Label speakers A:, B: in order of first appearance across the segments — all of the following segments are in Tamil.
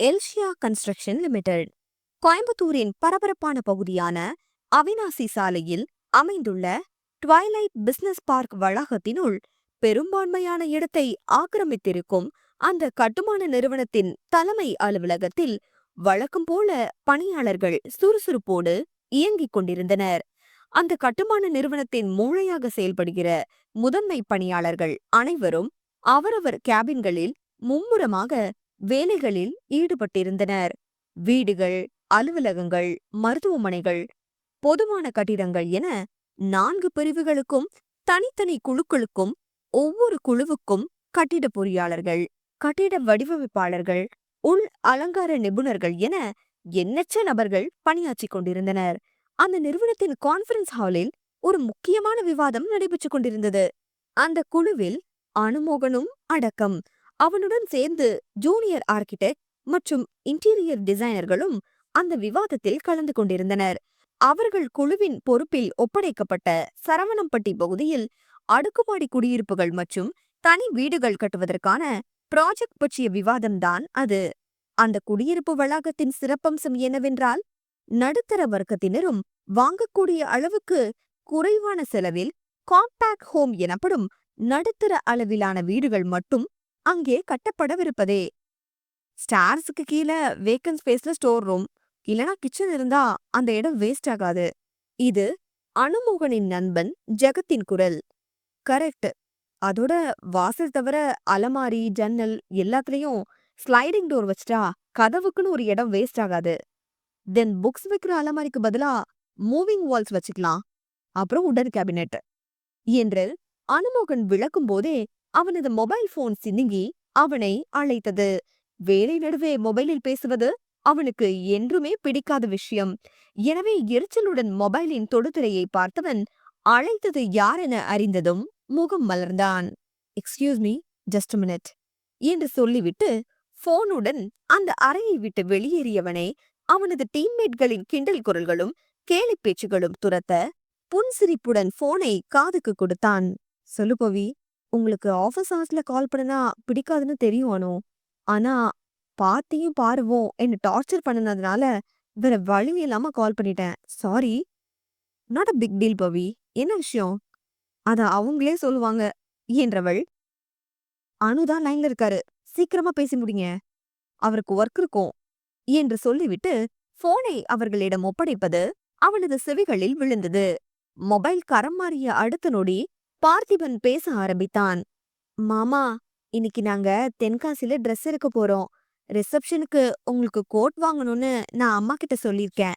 A: எல்ஷியா கன்ஸ்ட்ரக்ஷன் லிமிடெட் கோயம்புத்தூரின் பரபரப்பான பகுதியான அவினாசி சாலையில் அமைந்துள்ள ட்வைலைட் பிசினஸ் பார்க் வளாகத்தினுள் பெரும்பான்மையான இடத்தை ஆக்கிரமித்திருக்கும் அந்த கட்டுமான நிறுவனத்தின் தலைமை அலுவலகத்தில் வழக்கம் போல பணியாளர்கள் சுறுசுறுப்போடு இயங்கிக் கொண்டிருந்தனர். அந்த கட்டுமான நிறுவனத்தின் மூளையாக செயல்படுகிற முதன்மை பணியாளர்கள் அனைவரும் அவரவர் கேபின்களில் மும்முரமாக வேலைகளில் ஈடுபட்டிருந்தனர். வீடுகள் அலுவலகங்கள் மருத்துவமனைகள் பொதுவான கட்டிடங்கள் என நான்கு பிரிவுகளுக்கும் தனித்தனி குழுக்களுக்கும் ஒவ்வொரு குழுவுக்கும் கட்டிட பொறியாளர்கள் கட்டிட வடிவமைப்பாளர்கள் உள் அலங்கார நிபுணர்கள் என எண்ணற்ற நபர்கள் பணியாற்றிக் கொண்டிருந்தனர். அந்த நிறுவனத்தின் கான்ஃபரன்ஸ் ஹாலில் ஒரு முக்கியமான விவாதம் நடைபெற்றுக் கொண்டிருந்தது. அந்த குழுவில் அனுமோகனும் அடக்கம் அவனுடன் சேர்ந்து ஜூனியர் ஆர்கிடெக்ட் மற்றும் இன்டீரியர் டிசைனர்களும் அந்த விவாதத்தில் கலந்து கொண்டிருந்தனர். அவர்கள் குழுவின் பொறுப்பில் ஒப்படைக்கப்பட்ட சரவணம்பட்டி பகுதியில் அடுக்குமாடி குடியிருப்புகள் மற்றும் தனி வீடுகள் கட்டுவதற்கான ப்ராஜெக்ட் பற்றிய விவாதம்தான் அது. அந்த குடியிருப்பு வளாகத்தின் சிறப்பம்சம் என்னவென்றால் நடுத்தர வர்க்கத்தினரும் வாங்கக்கூடிய அளவுக்கு குறைவான செலவில் காம்பேக்ட் ஹோம் எனப்படும் நடுத்தர அளவிலான வீடுகள் மட்டும் அங்கே கட்டப்படவிருப்பதே. ஸ்டார்ஸுக்கு கீழே வேக்கன் ஸ்பேஸ்ல ஸ்டோர் ரூம் இல்லனா கிச்சன் இருந்தா அந்த இடம் வேஸ்ட் ஆகாது. இது அனுமோகனின் நண்பன் ஜெகத்தின் குரல். கரெக்ட் அதோட வாசல் தவிர அலமாரி ஜன்னல் எல்லாத்துலயும் ஸ்லைடிங் டோர் வச்சிட்டா கதவுக்குன்னு ஒரு இடம் வேஸ்ட் ஆகாது. தென் புக்ஸ் வைக்கிற அலமாரிக்கு பதிலா மூவிங் வால்ஸ் வச்சுக்கலாம். அப்புறம் உடன் கேபினெட் என்று அனுமோகன் விளக்கும் போதே அவனது மொபைல் போன் சினுங்கி அவனை அழைத்தது. வேலை நடுவே மொபைலில் பேசுவது அவனுக்கு என்றுமே பிடிக்காத விஷயம். எனவே எரிச்சலுடன் மொபைலின் தொடுதிரையை பார்த்தவன் அழைத்தது யாரென அறிந்ததும் முகம் மலர்ந்தான். எக்ஸ்கியூஸ் மீ ஜஸ்ட் மினிட் என்று சொல்லிவிட்டு போனுடன் அந்த அறையை விட்டு வெளியேறியவனை அவனது டீம்மேட்களின் கிண்டல் குரல்களும் கேலி பேச்சுகளும் துரத்த புன்சிரிப்புடன் போனை காதுக்கு கொடுத்தான். சொல்லுபவி உங்களுக்கு ஆஃபீஸ் ஹவர்ஸ்ல கால் பண்ணனா பிடிக்காதுன்னு தெரியும் அனு. ஆனா பாத்தியும் பாருவோம். என்ன டார்ச்சர் பண்ணுனதுனால வேற வழி இல்லாம கால் பண்ணிட்டேன். Sorry not a big deal Pavi. என்ன விஷயம்? அத அவங்களே சொல்லுவாங்க. என்றவள் அனுதான் லைன்ல இருக்காரு. சீக்கிரமா பேசி முடிங்க. அவருக்கு ஒர்க் இருக்கும். என்று சொல்லிவிட்டு போனை அவர்களிடம் ஒப்படைப்பது அவளது செவிகளில் விழுந்தது. மொபைல் கரம் மாறிய அடுத்த நொடி பார்த்திபன் பேச ஆரம்பித்தான். மாமா இன்னைக்கு நாங்க தென்காசில ட்ரெஸ் எடுக்க போறோம். ரிசப்ஷனுக்கு உங்களுக்கு கோட் வாங்கணும்னு நான் அம்மா கிட்ட சொல்லிருக்கேன்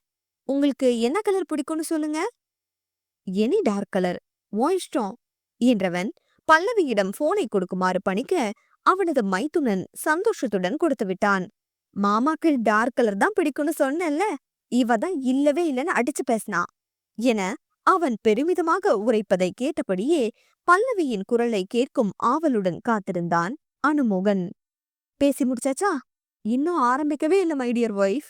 A: உங்களுக்கு என்ன கலர் பிடிக்கும்னு சொல்லுங்க? எனி டார்க் கலர் ஓ இஷ்டம். என்றவன் பல்லவியிடம் போனை கொடுக்குமாறு பணிக்க அவனது மைத்துனன் சந்தோஷத்துடன் கொடுத்து விட்டான். மாமாக்கு டார்க் கலர் தான் பிடிக்கும்னு சொன்னேன்ல இவ தான் இல்லவே இல்லைன்னு அடிச்சு பேசினா. என அவன் பெருமிதமாக உரைப்பதை கேட்டபடியே பல்லவியின் குரலை கேட்கும் ஆவலுடன் காத்திருந்தான் அனுமோகன். பேசி முடிச்சாச்சா? இன்னும் ஆரம்பிக்கவே இல்ல மைடியர் ஒய்ஃப்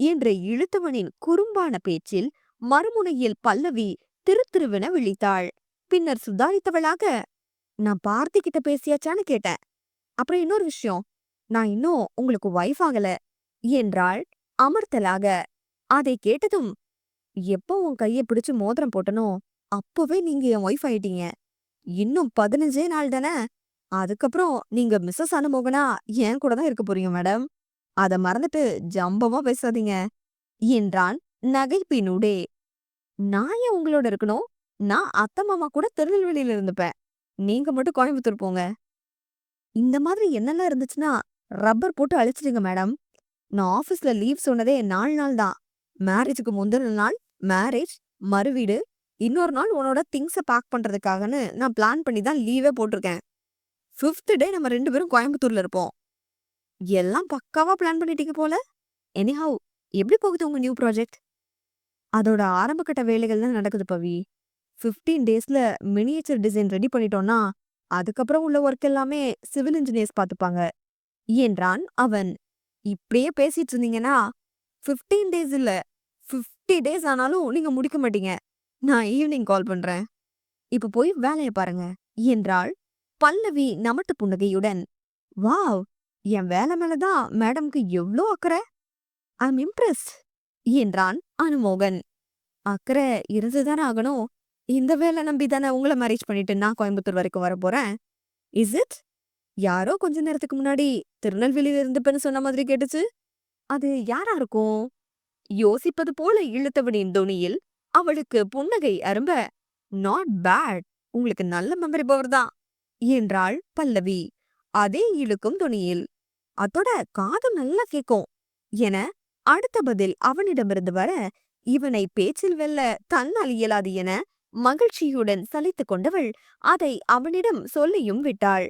A: என்ற இழுத்தவனின் குறும்பான பேச்சில் மறுமுனையில் பல்லவி திருத்திருவென விழித்தாள். பின்னர் சுதாரித்தவளாக நான் பார்த்தி கிட்ட பேசியாச்சான்னு கேட்டேன். அப்புறம் இன்னொரு விஷயம் நான் இன்னும் உங்களுக்கு ஒய்ஃப் ஆகல என்றாள் அமர்த்தலாக. அதை கேட்டதும் எப்போ உன் கைய பிடிச்சு மோதிரம் போட்டனோ அப்பவே நீங்க என் ஒய்ஃப் ஆயிட்டீங்க. இன்னும் பதினஞ்சே நாள் தானே? அதுக்கப்புறம் நீங்க மிஸ்ஸஸ் அனுமோகனா என் கூட தான் இருக்க போறீங்க மேடம் அத மறந்துட்டு ஜம்பமா பேசாதீங்க. என்றான் நகைப்பினூடே. நான் ஏன் உங்களோட இருக்கணும்? நான் அத்தை மாமா கூட திருநெல்வேலியில இருந்துப்பேன். நீங்க மட்டும் கோயம்புத்தூர் போங்க. இந்த மாதிரி என்னெல்லாம் இருந்துச்சுன்னா ரப்பர் போட்டு அழிச்சிடுங்க மேடம் நான் ஆஃபீஸ்ல லீவ் சொன்னதே நாலு நாள் தான். மேரேஜுக்கு முந்தின நாள் மேரேஜ் மறுவீடு இன்னொரு நாள் உன்னோட திங்ஸை பேக் பண்ணுறதுக்காகன்னு நான் பிளான் பண்ணி தான் லீவே போட்டிருக்கேன். ஃபிஃப்த் டே நம்ம ரெண்டு பேரும் கோயம்புத்தூர்ல இருப்போம். எல்லாம் பக்காவா பிளான் பண்ணிட்டீங்க போல. எனிஹவ் எப்படி போகுது உங்க நியூ ப்ராஜெக்ட் அதோட ஆரம்பகட்ட வேலைகள் தான் நடக்குது பவி. 15 டேஸ்ல மினியேச்சர் டிசைன் ரெடி பண்ணிட்டோம்னா அதுக்கப்புறம் உள்ள ஒர்க் எல்லாமே சிவில் இன்ஜினியர்ஸ் பார்த்துப்பாங்க என்றான் அவன். இப்படியே பேசிட்டு இருந்தீங்கன்னா 15 டேஸ் இல்ல 50 டேஸ் ஆனாலும் நீங்க முடிக்க மாட்டீங்க. நான் ஈவினிங் கால் பண்றேன். இப்ப போய் வேலைய பாருங்க. என்றாள் பல்லவி நமட்டு புன்னகையுடன். வாவ்! என் வேலை மேலதான் மேடம்க்கு எவ்ளோ அக்கறை? ஐ எம் இம்ப்ரெஸ் என்றான் அனுமோகன். அக்கறை இருந்துதானே ஆகணும். இந்த வேலை நம்பி தானே உங்களை மேரேஜ் பண்ணிட்டு நான் கோயம்புத்தூர் வரைக்கும் வர போறேன். இஸ் இட் யாரோ கொஞ்ச நேரத்துக்கு முன்னாடி திருநெல்வேலியில இருந்துப்பேன்னு சொன்ன மாதிரி கேட்டுச்சு. அது யாரா இருக்கும்? யோசிப்பது போல இழுத்தவனின் தொனியில் அவளுக்கு புன்னகை அரும்ப நாட் பேட் உங்களுக்கு நல்ல மெமரி பவர் தான் என்றாள் பல்லவி. அதே இழுக்கும் துணியில் அதோட காது நல்லா கேக்கும் என அடுத்த பதில் அவனிடமிருந்து வர இவனை பேச்சில் வெல்ல தன்னால் இயலாது என மகிழ்ச்சியுடன் சலித்துக் கொண்டவள் அதை அவனிடம் சொல்லியும் விட்டாள்.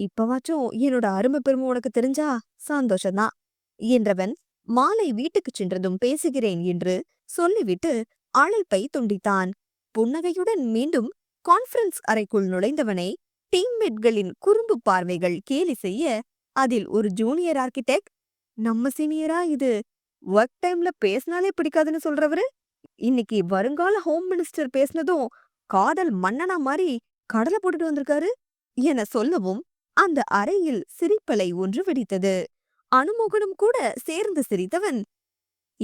A: இப்பவாச்சும் என்னோட அருமை பெருமை உனக்கு தெரிஞ்சா சந்தோஷம்தான் என்றவன் மாலை வீட்டுக்குச் சென்றதும் பேசுகிறேன் என்று சொல்லிவிட்டு அழைப்பை துண்டித்தான். புன்னகையுடன் மீண்டும் கான்ஃபரன்ஸ் அறைக்குள் நுழைந்தவனை டீம்மேட்களின் குறும்பு பார்வைகள் கேலி செய்ய அதில் ஒரு ஜூனியர் ஆர்கிடெக்ட் நம்ம சீனியரா இது? ஒர்க் டைம்ல பேசினாலே பிடிக்காதுன்னு சொல்றவரு? இன்னைக்கு வருங்கால ஹோம் மினிஸ்டர் பேசினதும் காதல் மன்னனா மாதிரி கடலை போட்டுட்டு வந்திருக்காரு? என சொல்லவும் அந்த அறையில் சிரிப்பலை ஒன்று வெடித்தது. அனுமோகனும் கூட சேர்ந்து சிரித்தவன்.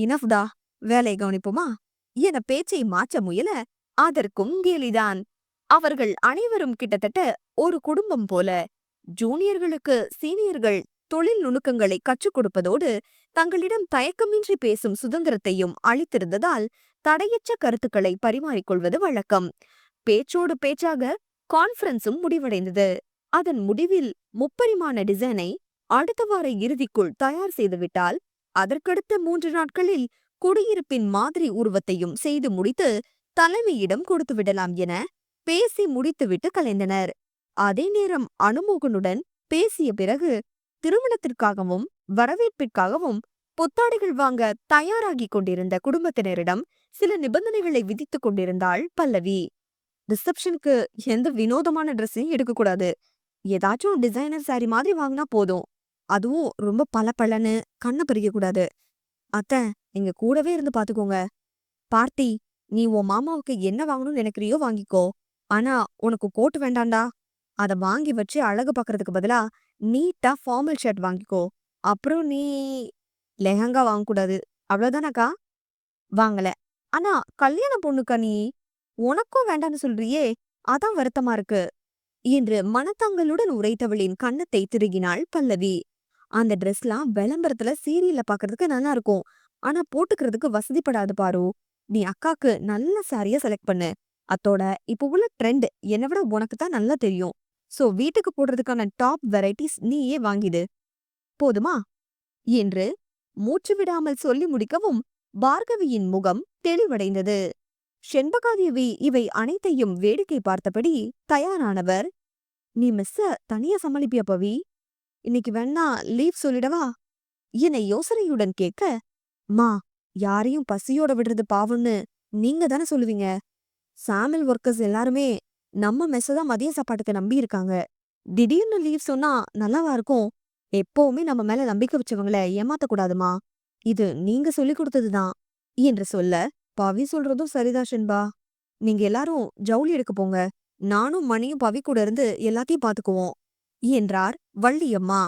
A: இனஃப்டா வேலை கவனிப்போமா? என பேச்சை மாற்ற முயல அதற்கும் கேலிதான். அவர்கள் அனைவரும் கிட்டத்தட்ட ஒரு குடும்பம் போல. ஜூனியர்களுக்கு சீனியர்கள் தொழில் நுணுக்கங்களை கற்றுக் கொடுப்பதோடு தங்களிடம் தயக்கமின்றி பேசும் சுதந்திரத்தையும் அளித்திருந்ததால் தடையற்ற கருத்துக்களை பரிமாறிக்கொள்வது வழக்கம். பேச்சோடு பேச்சாக கான்ஃபரன்ஸும் முடிவடைந்தது. அதன் முடிவில் முப்பரிமாண டிசைனை அடுத்த வார இறுதிக்குள் தயார் செய்துவிட்டால் அதற்கடுத்த மூன்று நாட்களில் குடியிருப்பின் மாதிரி உருவத்தையும் செய்து முடித்து தலைமையிடம் கொடுத்து விடலாம் என பேசி முடித்துவிட்டு கலைந்தனர். அதே நேரம் அனுமோகனுடன் பேசிய பிறகு திருமணத்திற்காகவும் வரவேற்பிற்காகவும் புத்தாடைகள் வாங்க தயாராகிக் கொண்டிருந்த குடும்பத்தினரிடம் சில நிபந்தனைகளை விதித்துக் கொண்டிருந்தாள் பல்லவி. ரிசப்ஷனுக்கு எந்த வினோதமான ட்ரெஸ்ஸையும் எடுக்கக்கூடாது ஏதாச்சும் டிசைனர் சாரி மாதிரி வாங்கினா போதும். அதுவும் ரொம்ப பளபளன்னு கண்ணை பறிக்க அத்தை எங்க கூடவே இருந்து பாத்துக்கோங்க. பார்த்தி நீ உன் மாமாவுக்கு என்ன வாங்கணும்னு நினைக்கிறியோ வாங்கிக்கோ. ஆனா உனக்கு கோட் வேண்டாம்டா அத வாங்கி வச்சு அழகு பாக்குறதுக்கு பதிலா நீட்டா ஃபார்மல் ஷர்ட் வாங்கிக்கோ. அப்புறம் நீ லெஹங்கா வாங்கக்கூடாது. அவ்வளோதானக்கா வாங்கல. ஆனா கல்யாண பொண்ணுக்கா நீ? உனக்கும் வேண்டான்னு சொல்றியே. அதான் வருத்தமா இருக்கு. என்று மனத்தங்களுடன் உரைத்தவளின் கண்ணத்தை திருகினாள் பல்லவி. அந்த ட்ரெஸ்லாம் விளம்பரத்துல சீரியல்ல பாக்குறதுக்கு நல்லா இருக்கும் ஆனா போட்டுக்கிறதுக்கு வசதிப்படாது பாரு. நீ அக்காக்கு நல்ல சாரிய செலக்ட் பண்ணு. அத்தோட இப்ப உள்ள ட்ரெண்ட் என்னை விட உனக்கு தான் நல்லா தெரியும். சோ வீட்டுக்கு போடுறதுக்கான டாப் வெரைட்டிஸ் நீயே வாங்கிடு. போதுமா? என்று மூச்சு விடாமல் சொல்லி முடிக்கவும் பார்கவியின் முகம் தெளிவடைந்தது. செண்பகாதேவி இவை அனைத்தையும் வேடிக்கை பார்த்தபடி தயாரானவர் நீ மிஸ்ஸ தனியா சமாளிப்பியா பவி? இன்னைக்கு வேணா லீவ் சொல்லிடவா? என யோசனையுடன் கேட்க மா யாரையும் பசியோட விடுறது பாவம்னு நீங்க தானே சொல்லுவீங்க? சாமில் ஒர்க்கர்ஸ் எல்லாருமே நம்ம மெஸ்ஸ தான் மதிய சாப்பாட்டுக்கு நம்பி இருக்காங்க. திடீர்னு லீவ் சொன்னா நல்லாவா இருக்கும்? எப்பவுமே நம்ம மேல நம்பிக்கை வச்சவங்கள ஏமாத்த கூடாதுமா? இது நீங்க சொல்லி கொடுத்ததுதான் என்று சொல்ல பவி சொல்றதும் சரிதா ஷென்பா. நீங்க எல்லாரும் ஜவுளி எடுக்க போங்க. நானும் மணியும் பவி கூட இருந்து எல்லாத்தையும் பாத்துக்குவோம். என்றார் வள்ளியம்மா.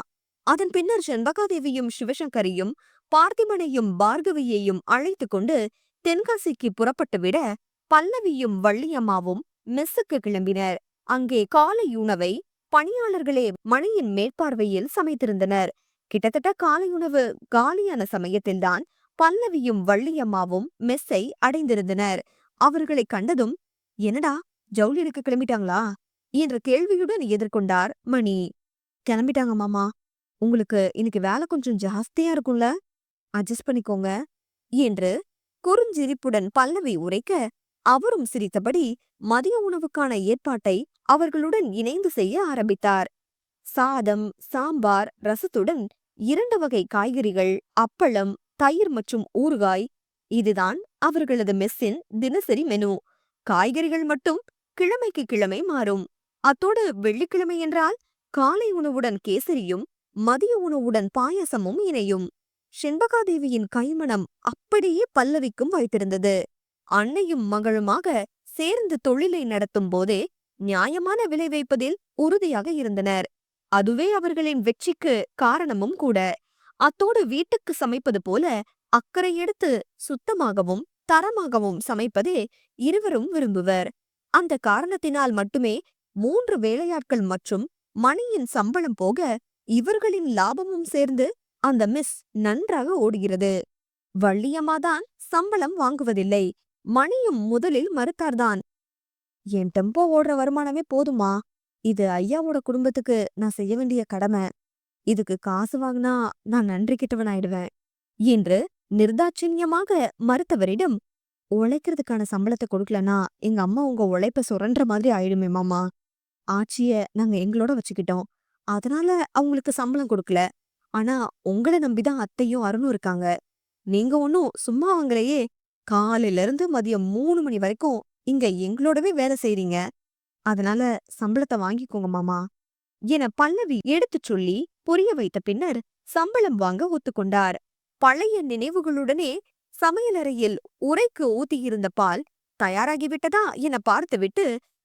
A: அதன் பின்னர் செண்பகாதேவியும் சிவசங்கரையும் பார்த்திபனையும் பார்கவியையும் அழைத்து கொண்டு தென்காசிக்கு புறப்பட்டு விட பல்லவியும் வள்ளியம்மாவும் மெஸ்ஸுக்கு கிளம்பினர். அங்கே காலை உணவை பணியாளர்களே மணியின் மேற்பார்வையில் சமைத்திருந்தனர். கிட்டத்தட்ட காலை உணவு காலியான சமயத்தில்தான் பல்லவியும் வள்ளியம்மாவும் மெஸ்ஸை அடைந்திருந்தனர். அவர்களை கண்டதும் என்னடா ஜவுளி எடுக்க கிளம்பிட்டாங்களா? என்ற கேள்வியுடன் எதிர்கொண்டார் மணி. கிளம்பிட்டாங்க மாமா. உங்களுக்கு இன்னைக்கு வேலை கொஞ்சம் ஜாஸ்தியா இருக்கும்ல? அட்ஜஸ்ட் பண்ணிக்கோங்க என்று குறுஞ்சிரிப்புடன் பல்லவி உரைக்க அவரும் சிரித்தபடி மதிய உணவுக்கான ஏற்பாட்டை அவர்களுடன் இணைந்து செய்ய ஆரம்பித்தார். சாதம் சாம்பார் ரசத்துடன் இரண்டு வகை காய்கறிகள் அப்பளம் தயிர் மற்றும் ஊறுகாய். இதுதான் அவர்களது மெஸ்ஸின் தினசரி மெனு காய்கறிகள் மட்டும் கிழமைக்கு கிழமை மாறும். அத்தோடு வெள்ளிக்கிழமை என்றால் காலை உணவுடன் கேசரியும் மதிய உணவுடன் பாயசமும் இணையும். செண்பகாதேவியின் கைமணம் அப்படியே பல்லவிக்கும் வைத்திருந்தது. அன்னையும் மகளுமாக சேர்ந்து தொழிலை நடத்தும் போதே நியாயமான விலை வைப்பதில் உறுதியாக இருந்தனர். அதுவே அவர்களின் வெற்றிக்கு காரணமும் கூட. அத்தோடு வீட்டுக்கு சமைப்பது போல அக்கறை எடுத்து சுத்தமாகவும் தரமாகவும் சமைப்பதே இருவரும் விரும்புவர். அந்த காரணத்தினால் மட்டுமே மூன்று வேலையாட்கள் மற்றும் மணியின் சம்பளம் போக இவர்களின் லாபமும் சேர்ந்து அந்த மிஸ் நன்றாக ஓடுகிறது. வள்ளியம்மாதான் சம்பளம் வாங்குவதில்லை. மணியும் முதலில் மறுத்தார்தான். என் டெம்போ ஓடுற வருமானமே போதுமா இது ஐயாவோட குடும்பத்துக்கு நான் செய்ய வேண்டிய கடமை. இதுக்கு காசு வாங்கினா நான் நன்றி கிட்டவன் ஆயிடுவேன் என்று நிர்தாட்சிணியமாக மறுத்தவரிடம் உழைக்கிறதுக்கான சம்பளத்தை கொடுக்கலனா எங்க அம்மா உங்க உழைப்ப சுரண்ட மாதிரி ஆயிடுமே மாமா. ஆட்சியை நாங்க எங்களோட வச்சுக்கிட்டோம். அதனால அவங்களுக்கு சம்பளம் கொடுக்கல. ஆனா உங்களை நம்பிதான் அத்தையும் அருணும் இருக்காங்க. நீங்க ஒன்னும் சும்மா அவங்களையே காலையில இருந்து மதியம் மூணு மணி வரைக்கும் இங்க எங்களோடவே வேலை செய்றீங்க. அதனால சம்பளத்தை வாங்கிக்கோங்க மாமா. என பல்லவி எடுத்துச் சொல்லி புரிய வைத்த பின்னர் சம்பளம் வாங்க ஒத்துக்கொண்டார். பழைய நினைவுகளுடனே சமையலறையில் உரைக்கு ஊத்தியிருந்த பால் தயாராகிவிட்டதா என பார்த்துவிட்டு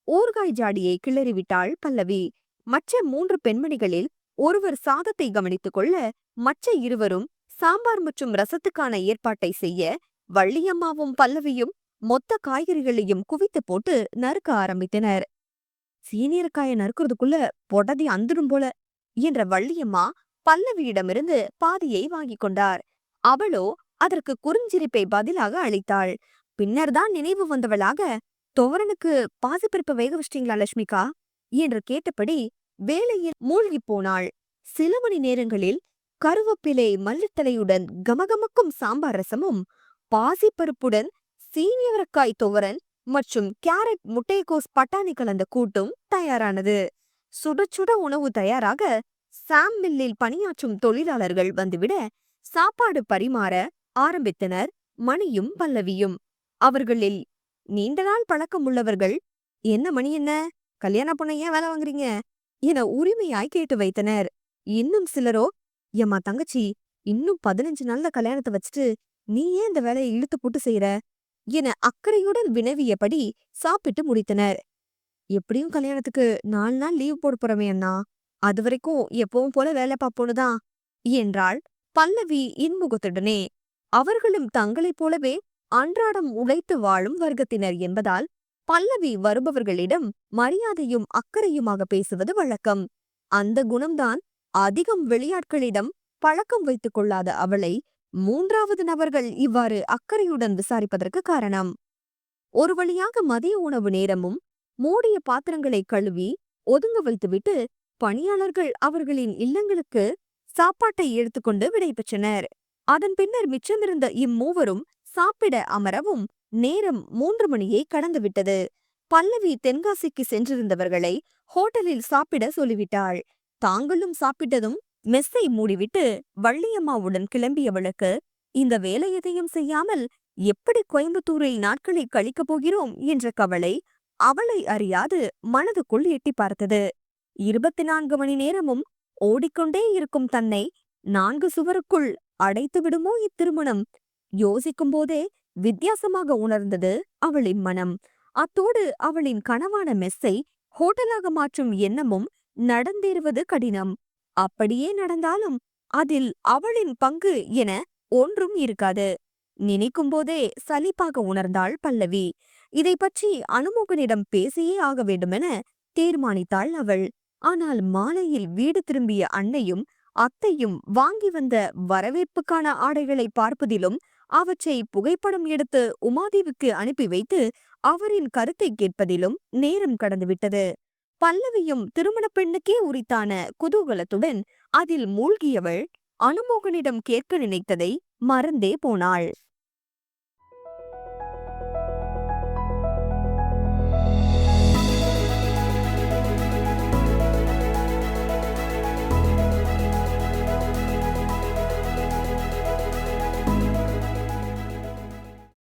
A: ஊர்காய் ஜாடியை கிளறிவிட்டாள் பல்லவி. மற்ற மூன்று பெண்மணிகளில் ஒருவர் சாதத்தை கவனித்துக் கொள்ள மற்ற இருவரும் சாம்பார் மற்றும் ரசத்துக்கான ஏற்பாட்டை செய்ய வள்ளியம்மாவும் பல்லவியும் மொத்த காய்கறிகளையும் குவித்து போட்டு நறுக்க ஆரம்பித்தனர். சீனியர்காய நறுக்கிறதுக்குள்ள பொடதி அந்துடும் போல என்ற வள்ளியம்மா பல்லவியிடமிருந்து பாதியை வாங்கிக் கொண்டார். அவளோ அதற்கு குறுஞ்சிரிப்பை பதிலாக அளித்தாள். பின்னர்தான் நினைவு வந்தவளாக துவரனுக்கு பாசிப்பருப்பு வேக வச்சிட்டீங்களா லட்சுமிகா என்று கேட்டபடி வேலையில் மூழ்கிப் போனாள். சில மணி நேரங்களில் கருவப்பிலை மல்லித்தலையுடன் கமகமக்கும் சாம்பார் ரசமும் பாசிப்பருப்புடன் சீனியவரக்காய் துவரன் மற்றும் கேரட் முட்டைக்கோஸ் பட்டாணி கலந்த கூட்டும் தயாரானது. சுட சுட உணவு தயாராக சாம் மில்லில் பணியாற்றும் தொழிலாளர்கள் வந்துவிட சாப்பாடு பரிமாற ஆரம்பித்தனர் மணியும் பல்லவியும். அவர்களில் நீண்ட நாள் பழக்கம் உள்ளவர்கள் என்ன மணி என்ன? கல்யாண பொண்ணை ஏன் வேலை வாங்குறீங்க? என உரிமையாய் கேட்டு வைத்தனர். இன்னும் சிலரோ எம்மா தங்கச்சி இன்னும் பதினஞ்சு நாள்ல கல்யாணத்தை வச்சுட்டு நீ ஏன் இந்த வேலையை இழுத்து போட்டு செய்யற என அக்கறையுடன் வினவியபடி சாப்பிட்டு முடித்தனர். எப்படியும் கல்யாணத்துக்கு நாலு நாள் லீவ் போட போறமே அண்ணா. அது வரைக்கும் எப்பவும் போல வேலை பார்ப்போனுதான் என்றாள் பல்லவி இன்முகத்துடனே. அவர்களும் தங்களைப் போலவே அன்றாடம் உழைத்து வாழும் வர்க்கத்தினர் என்பதால் பல்லவி வருபவர்களிடம் மரியாதையும் அக்கறையுமாக பேசுவது வழக்கம். அந்த குணம்தான் அதிகம் வெளியாட்களிடம் பழக்கம் வைத்துக் கொள்ளாத அவளை மூன்றாவது நபர்கள் இவ்வாறு அக்கறையுடன் விசாரிப்பதற்கு காரணம். ஒரு வழியாக மதிய உணவு நேரமும் மூடிய பாத்திரங்களை கழுவி ஒதுங்க வைத்துவிட்டு பணியாளர்கள் அவர்களின் இல்லங்களுக்கு சாப்பாட்டை எடுத்துக்கொண்டு விடைபெற்றனர். அதன் பின்னர் மிச்சமிருந்த இம்மூவரும் சாப்பிட அமரவும் நேரம் மூன்று மணியை கடந்துவிட்டது. பல்லவி தென்காசிக்கு சென்றிருந்தவர்களை ஹோட்டலில் சாப்பிட சொல்லிவிட்டாள். தாங்களும் சாப்பிட்டதும் மெஸ்ஸை மூடிவிட்டு வள்ளியம்மாவுடன் கிளம்பியவளுக்கு இந்த வேலை எதையும் செய்யாமல் எப்படி கோயம்புத்தூரில் நாட்களை கழிக்கப் போகிறோம்? என்ற கவலை அவளை அறியாது மனதுக்குள் எட்டி பார்த்தது. இருபத்தி நான்கு மணி நேரமும் ஓடிக்கொண்டே இருக்கும் தன்னை நான்கு சுவருக்குள் அடைத்து விடுமோ இத்திருமணம்? யோசிக்கும் போதே வித்தியாசமாக உணர்ந்தது அவளின் மனம். அத்தோடு அவளின் கனவான மெஸ்ஸை ஹோட்டலாக மாற்றும் எண்ணமும் நடந்தேறுவது கடினம். அப்படியே நடந்தாலும் அதில் அவளின் பங்கு என ஒன்றும் இருக்காது. நினைக்கும் போதே சலிப்பாக உணர்ந்தாள் பல்லவி. இதை பற்றி அனுமோகனிடம் பேசியே ஆக வேண்டுமென தீர்மானித்தாள் அவள். ஆனால் மாலையில் வீடு திரும்பிய அன்னையும் அத்தையும் வாங்கி வந்த வரவேற்புக்கான ஆடைகளை பார்ப்பதிலும் அவற்றை புகைப்படம் எடுத்து உமாதேவிக்கு அனுப்பி வைத்து அவரின் கருத்தை கேட்பதிலும் நேரம் கடந்துவிட்டது. பல்லவியும் திருமணப் பெண்ணுக்கே உரித்தான குதூகலத்துடன் அதில் மூழ்கியவள் அனுமோகனிடம் கேட்க நினைத்ததை மறந்தே போனாள்.